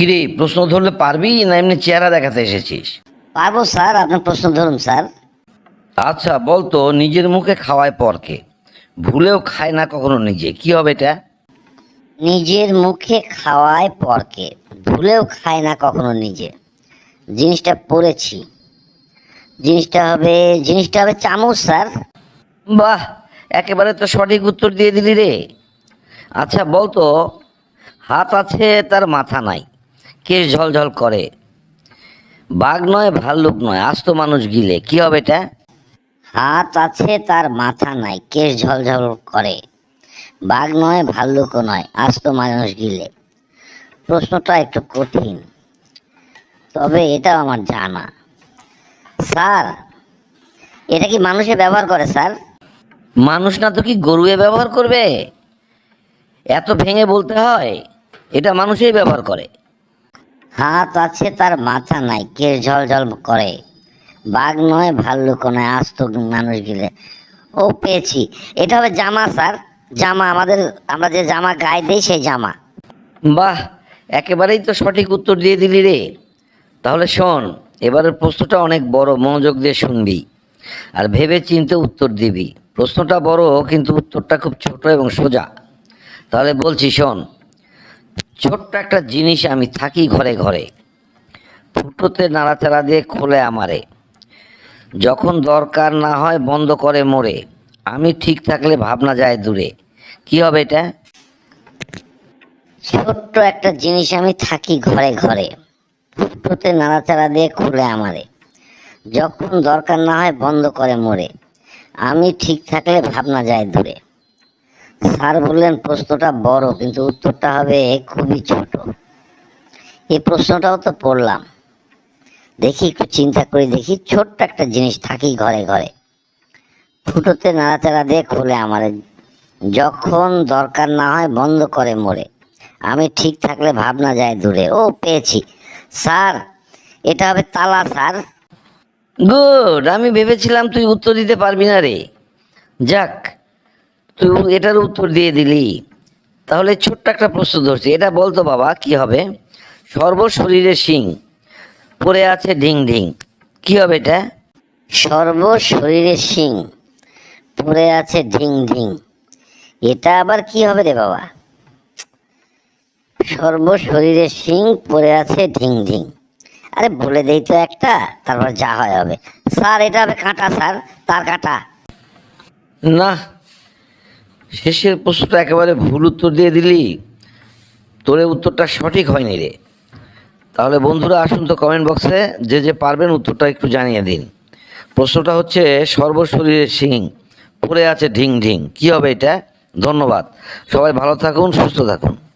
কিরে প্রশ্ন ধরলে পারবি না এমনি চেহারা দেখাতে এসেছিস? পারব স্যার আপনার প্রশ্ন ধরুন স্যার। আচ্ছা বলতো নিজের মুখে খাওয়ায় পরকে। ভুলেও খায় না কখনো নিজে। কি হবে এটা? নিজের মুখে খাওয়ায় পরকে। ভুলেও খায় না কখনো নিজে। জিনিসটা পড়েছি। জিনিসটা হবে জিনিসটা হবে চামচ স্যার। বাহ একেবারে তো সঠিক উত্তর দিয়ে দিলি রে। আচ্ছা বলতো হাত আছে তার মাথা নাই। কেশ ঝলঝল করে? বাঘ নয় ভাল্লুক নয় আস্ত মানুষ গিলে। কি হবে এটা? হাত আছে তার মাথা নাই কেশ ঝলঝল করে? বাঘ নয় ভাল্লুকও নয় আস্ত মানুষ গিলে। প্রশ্নটা একটু কঠিন তবে এটাও আমার জানা। স্যার এটা কি মানুষে ব্যবহার করে স্যার? মানুষ না তো কি গরুয়ে ব্যবহার করবে? এত ভেঙে বলতে হয় এটা মানুষেই ব্যবহার করে। হাত আছে তার মাথা নাই কেশ ঝলঝল করে? বাঘ নয়, ভাল্লুক নয় আস্ত মানুষ গিলে। ও পেয়েছি। এটা হবে জামা, স্যার। জামা আমাদের, আমরা যে জামা গায়ে দিই সেই জামা। বাহ, একেবারেই তো সঠিক উত্তর দিয়ে দিলি রে। তাহলে শোন, এবারের প্রশ্নটা অনেক বড়, মনোযোগ দিয়ে শুনবি। আর ভেবে চিন্তে উত্তর দিবি। প্রশ্নটা বড়, কিন্তু উত্তরটা খুব ছোট এবং সোজা। তাহলে বলছি, শোন ছোট্ট একটা জিনিস আমি থাকি ঘরে ঘরে। ফুটোতে নাড়াচাড়া দিয়ে খোলে আমারে। যখন দরকার না হয় বন্ধ করে মোড়ে। আমি ঠিক থাকলে ভাবনা যায় দূরে। কি হবে এটা? ছোট্ট একটা জিনিস আমি থাকি ঘরে ঘরে। ফুটোতে নাড়াচাড়া দিয়ে খুলে আমারে। যখন দরকার না হয় বন্ধ করে মোড়ে। আমি ঠিক থাকলে ভাবনা যায় দূরে। স্যার বললেন, প্রশ্নটা বড়, কিন্তু উত্তরটা হবে খুবই ছোট। এই প্রশ্নটাও তো পড়লাম। দেখি, একটু চিন্তা করে দেখি, ছোট্ট একটা জিনিস থাকি ঘরে ঘরে। ফুটোতে নাড়াচাড়া দিয়ে খুলে আমার, যখন দরকার না হয় বন্ধ করে মোড়ে। আমি ঠিক থাকলে ভাবনা যায় দূরে। ও, পেয়েছি। স্যার, এটা হবে তালা, স্যার। গুড, আমি ভেবেছিলাম তুই উত্তর দিতে পারবি না রে। যাক তুই এটার উত্তর দিয়ে দিলি। তাহলে ছোট্ট একটা প্রশ্ন ধরছি। এটা বলতো বাবা কি হবে? সর্বশরীরে শিং পড়ে আছে ঢিং ঢিং কি হবে এটা? সর্ব শরীরে শিং পড়ে আছে ঢিং ঢিং এটা আবার কি হবে রে বাবা? সর্ব শরীরে শিং পড়ে আছে ঢিং ঢিং। আরে বলে দেই তো একটা তারপর যা হয় হবে। স্যার এটা হবে কাঁটা স্যার তার কাঁটা। না শেষের প্রশ্নটা একেবারে ভুল উত্তর দিয়ে দিলি। তোরে উত্তরটা সঠিক হয়নি রে। তাহলে বন্ধুরা আসুন তো কমেন্ট বক্সে যে যে পারবেন উত্তরটা একটু জানিয়ে দিন। প্রশ্নটা হচ্ছে, সর্বশরীরে শিং পড়ে আছে ঢিং ঢিং। কী হবে এটা? ধন্যবাদ। সবাই ভালো থাকুন, সুস্থ থাকুন।